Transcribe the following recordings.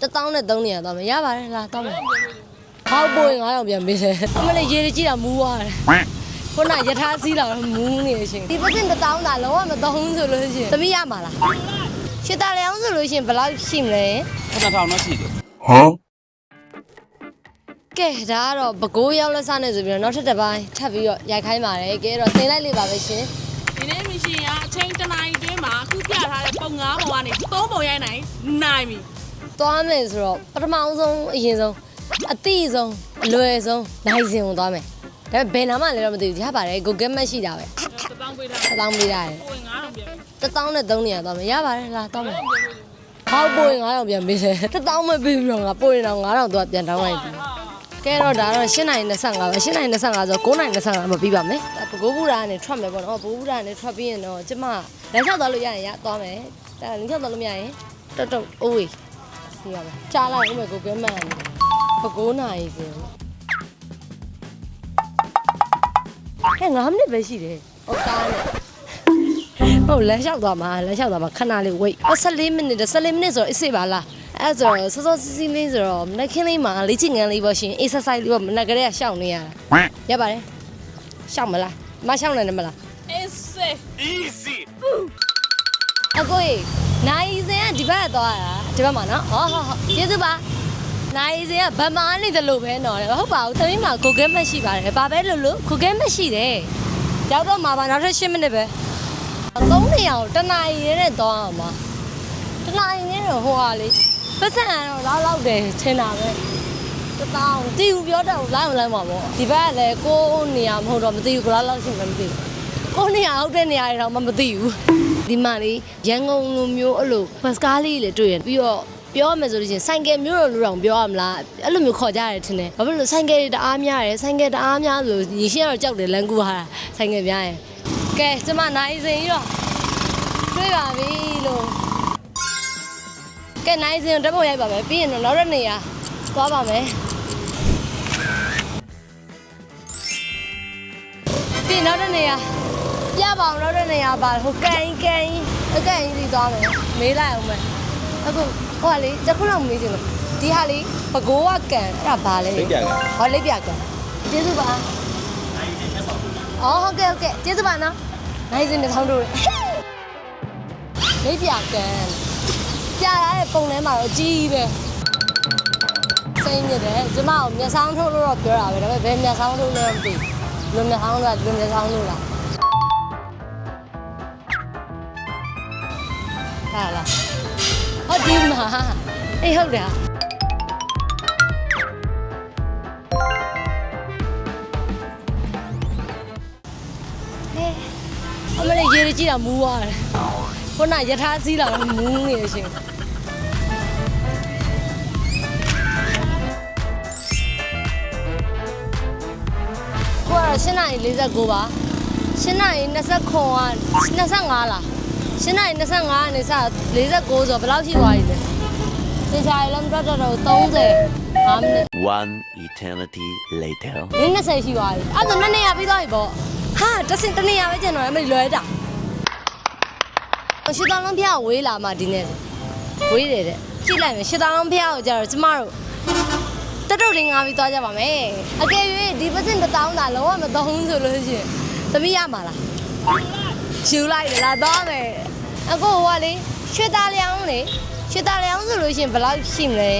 တစ်တောင်းနဲ့3နေရသွားမယ်ရပါတယ်လားတောင်းမယ်ဟောက်ပိုးရင်9000ပြန်ပေးတယ်အမလေးရေကြီးတာမူးသွားတယ်ခုနရထားစီးလာတော့မူးနေရှင်ဒီပတ်စင်တစ်တောင်းသာလုံးဝမသုံးဆိုလို့ရှိရင်သမီးရမှာလားရှစ်တာလျောင်းဆိုလို့ရှိရင်ဘယ်လောက်ရှိမလဲခဏထောင်တော့ရှိတယ်ကဲဒါကတော့ဘကိုးရောက်လက်စနဲ့ဆိုပြီးတော့နောက်ထပ်တစ်ပိုင်းထပ်ပြီးတော့ရိုက်ခိုင်းပါတယ်ကဲတော့စိန်လိုက်လေးပါပဲရှင်ဒီနေ့မရှင်ကအချိန်တစ်နာရီတွင်းမှာအခုပြထားတဲ့ပုံငါးပုံကနေသုံးပုံရိုက်နိုင်နိုင်ပြီ သွားမယ်ဆိုတော့ပထမအောင်ဆုံးအရင်ဆုံးအတိဆုံးအလွယ်ဆုံးနိုင်စဉ်ကိုသွားမယ်ဒါပေမဲ့ဘယ်နာမှလည်းတော့မသိဘူးရပါတယ် Google Map ရှိတာပဲတစ်တောင်းပေးထားတစ်တောင်းပေးရတယ်ပုံငါးတောင်ပြန်ပြီတစ်တောင်းနဲ့3နေရသွားမယ်ရပါတယ်လားတောင်းမယ်ဟောက်ပိုးရင်9000ပြန်ပေးတယ်တစ်တောင်းမပေးပြီးတော့ငါပိုးရင်တော့9000တော့ပြန်တောင်းလိုက်ပြီကဲတော့ဒါတော့8နိုင်25ပဲ8နိုင်25ဆို9နိုင်25မှာပြီးပါမယ်ပကိုးဘူးရာကနေထွက်မယ်ပေါ့နော်ပကိုးဘူးရာကနေထွက်ပြီးရင်တော့ကျမလမ်းလျှောက်သွားလို့ရရင်ရသွားမယ်ဒါလမ်းလျှောက်သွားလို့မရရင်တော်တော်အိုးဝေး ပြီးပါမယ်ကြားလိုက်ဦးမယ်ကိုကဲမှန်ပကိုးနိုင်စင်ဟဲ့9မိနစ်ပဲရှိတယ်ဟုတ်တားနဲ့ဟုတ်လမ်းလျှောက်သွားမှာလမ်းလျှောက်သွားမှာခဏလေး wait 14မိနစ်14မိနစ်ဆိုတော့အစ်စေပါလားအဲ့ဆိုတော့စောစောစီးစီးလေးဆိုတော့မနက်ခင်းလေးမှာလေ့ကျင့်ခန်းလေးပေါ့ရှင် exercise လေးပေါ့မနက်ကလေးကရှောက်နေရတာရပါတယ်ရှောက်မလားမရှောက်နိုင်တယ်မလားအေးစေအကိုကြီးနိုင်စင်ကဒီဘက်ကသွားတာ ဒီဘက်မှာနော်ဟောဟောဟောကျေးဇူးပါနိုင်စင်ကဗမာနေတယ်လို့ပဲနော်တဲ့ဟုတ်ပါဘူးသမီးမှာ Google Map ရှိပါတယ်ဘာပဲလို့လို့ Google Map ရှိတယ်ရောက်တော့မှာပါနောက်ထပ်10မိနစ်ပဲသုံးနေအောင်တနာရီနဲ့သွားအောင်ပါတနားရင်တော့ဟိုဟာလေပတ်စံတော့လောက်လောက်တယ်ထင်တာပဲတတောင်းတီဦးပြောတော့လိုက်မလိုက်မှာပေါ့ဒီဘက်ကလည်းကိုယ်နေရာမဟုတ်တော့မသိဘူးဘယ်လောက်လောက်ရှိမှမသိဘူးကိုယ်နေရာဟုတ်တဲ့နေရာတွေတော့မမသိဘူး ဒီမှာလေရန်ကုန်လိုမျိုးအဲ့လိုဘတ်စကားလေးတွေတွေ့ရပြီးတော့ပြောရမယ်ဆိုလို့ရှိရင်ဆိုင်ကယ်မျိုးလိုလိုတောင်ပြောရမလားအဲ့လိုမျိုးခေါ်ကြရတယ်ထင်တယ်ဘာဖြစ်လို့ဆိုင်ကယ်တွေတအားများတယ်ဆိုင်ကယ်တအားများလို့ညီရှင်းကတော့ကြောက်တယ်လမ်းကူဟာဆိုင်ကယ်များရင်ကဲကျမနိုင်စင်ကြီးတော့တွေ့ပါပြီလို့ကဲနိုင်စင်တက်ဖို့ရိုက်ပါမယ်ပြီးရင်တော့နောက်ရက်နေရသွားပါမယ်ပြီးနောက်ရက်နေရ ပြပါအောင်နောက်ရက်နေရပါဟိုကန်ကန်အကန်ကြီးစီသွားမယ်မေးလိုက်အောင်မယ်အခုဟိုကလေတခုလောက်မေးချင်လို့ဒီဟာလေးပကိုးကကန်အဲ့ဒါဘာလဲလိပ်ပြကဟောလိပ်ပြကန်ကျေးဇူးပါအော်ဟုတ်ကဲ့ဟုတ်ကဲ့ကျေးဇူးပါနော်နိုင်စင်တစ်ထောင်တို့လိပ်ပြကန်ကြာရတဲ့ပုံထဲမှာတော့ကြီးပဲစိတ်ညစ်တယ်ကျမကိုမျက်စောင်းထုတ်လို့တော့ပြောတာပဲဒါပေမဲ့ဘယ်မျက်စောင်းထုတ်လဲမသိဘူးလူမျက်စောင်းလားလူမျက်စောင်းလို့လား ဟာလားဟုတ်ဒီမှာအေးဟုတ်တယ်အမလေးရေကြီးတာမူးသွားတယ်ခုနရထားစီးလာတော့မူးနေရှင်ကိုကတော့၈နာရီ49ပါ၈နာရီ29က25လား ၈နာရီ25ကနေစ49ဆိုဘယ်လောက်ရှိသွားပြီလဲသေချာရလည်းမတော်တော့တော့30 5မိနစ် One eternity later. နင်း20ရှိသွားပြီအဲ့ဒါနှစ်နေရပြီးသွားပြီပေါ့ဟာတစ်စင်တစ်နေရပဲကျန်တော့တယ်မလွယ်တာရှစ်တောင်းလုံးဖျားကိုဝေးလာမှဒီနေ့ဝေးတယ်တဲ့ကြည့်လိုက်မယ်ရှစ်တောင်းလုံးဖျားကိုကြတော့ကျမတို့တက်တုတ်လေးငါပြီးသွားကြပါမယ်အကယ်၍ဒီပတ်စင်တစ်တောင်းသာလုံးဝမသုံးဆိုလို့ရှိရင်သမီးရမှာလား ယူလိုက်တယ်လားသွားမယ်အကိုကလေရွှေသားလျောင်းလေရွှေသားလျောင်းဆိုလို့ရှိရင်ဘယ်လောက်ရှိမလဲ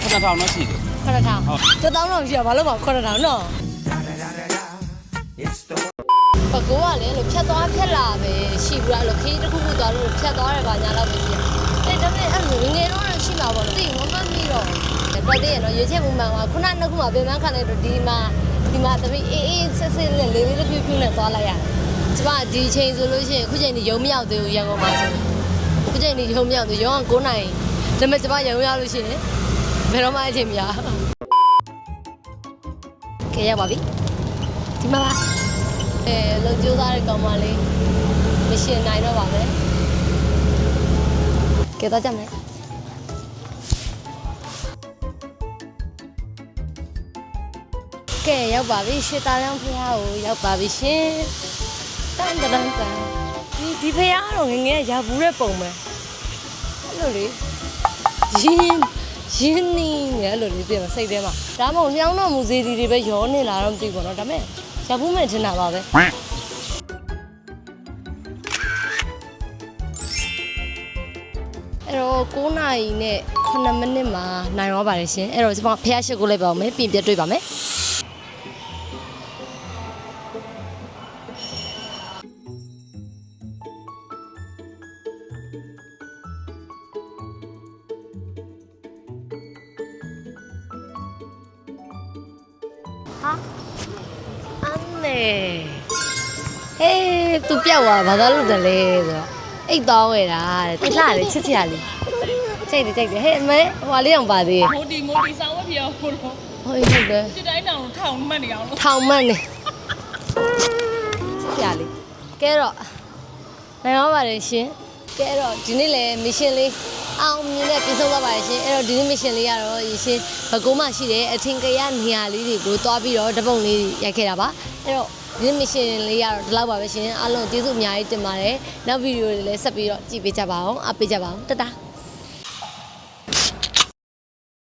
ခဏထောင်တော့ရှိတယ်ခဏထောင်တစ်တောင်းတော့ရှိရဘာလို့မခဏထောင်နော်ပကိုးကလည်းလို့ဖြတ်သွားဖြတ်လာပဲရှိဘူးလားလို့ခီးတစ်ခုခုသွားလို့ဖြတ်သွားတယ်ပါညာလောက်ပဲရှိတယ်။ဒါပေမဲ့အဲ့လိုငယ်တော့ရှိမှာပေါ့နော်။သိမမှတ်မိတော့တော်သေးရနော်ရွေးချက်မှုမှန်ကခုနနှစ်ခုမှပြင်ပန်းခံလိုက်တော့ဒီမှာဒီမှာသမီးအေးအေးဆက်ဆက်နဲ့လေးလေးဖြူဖြူနဲ့သွားလိုက်ရတယ်။ ကျမဒီချိန်ဆိုလို့ရှိရင်အခုချိန်ဒီရုံမရောက်သေးဘူးရန်ကုန်မှာဆို။အခုချိန်ဒီရုံမရောက်သေးရုံက9နိုင်ဒါပေမဲ့ကျမရုံရောက်လို့ရှိရင်ဘယ်တော့မှအချိန်မရဘူး။ကဲရပါပြီ။ဒီမှာပါအဲလုံကျိုးသားတဲ့ကောင်မလေးမရှင်နိုင်တော့ပါပဲကဲတော့ကြမယ်ကဲရောက်ပါပြီရှစ်သားလောင်းဖះကိုရောက်ပါပြီရှင် တန်တန်တန်ဒီဒီဖះကတော့ငယ်ငယ်ရဘူးတဲ့ပုံပဲအဲ့လိုလေရင်းရင်းနှီးနေအဲ့လိုလေးပြင်မစိတ်ထဲမှာဒါမှမဟုတ်လျှောင်းတော့မူစေးဒီတွေပဲရောနေလာတော့မသိဘူးပေါ့နော်ဒါပေမဲ့ရဘူးမဲ့ထင်တာပါပဲအဲ့တော့9နာရီနဲ့9မိနစ်မှာနိုင်ရောပါတယ်ရှင်အဲ့တော့ကျွန်မဖះရှိကိုလိုက်ပါအောင်မယ်ပြင်ပြတွေ့ပါမယ် ဟာအမေဟေးသူပြောက်သွားဘာသာလို့တလဲဆိုတော့အိတ်သွားဝဲတာတဲ့တိလှတယ်ချစ်ချရလေးကြိတ်တယ်ကြိတ်တယ်ဟဲ့အမေဟိုဟာလေးအောင်ပါသေးရဲ့မိုတီမိုတီဆောင်းဝပြောဖို့တော့ဟုတ်ဟုတ်တယ်ဒီတိုင်းတောင်ထောင်မှတ်နေအောင်လို့ထောင်မှတ်နေချစ်ရလေးကဲတော့နိုင်ရောပါတယ်ရှင် ကဲတော့ဒီနေ့လည်းမစ်ရှင်လေးအောင်မြင်တဲ့ပြည့်စုံသွားပါတယ်ရှင်အဲ့တော့ဒီနေ့မစ်ရှင်လေးကတော့ရရှင်ဘကုံးမှရှိတဲ့အထင်ကရနေရာလေးတွေကိုတွားပြီးတော့တပုံလေးရိုက်ခဲ့တာပါအဲ့တော့ဒီနေ့မစ်ရှင်လေးကတော့ဒီလောက်ပါပဲရှင်အားလုံးကျေးဇူးအများကြီးတင်ပါတယ်နောက်ဗီဒီယိုတွေလည်းဆက်ပြီးတော့ကြည့်ပေးကြပါအောင်အားပေးကြပါအောင်တတား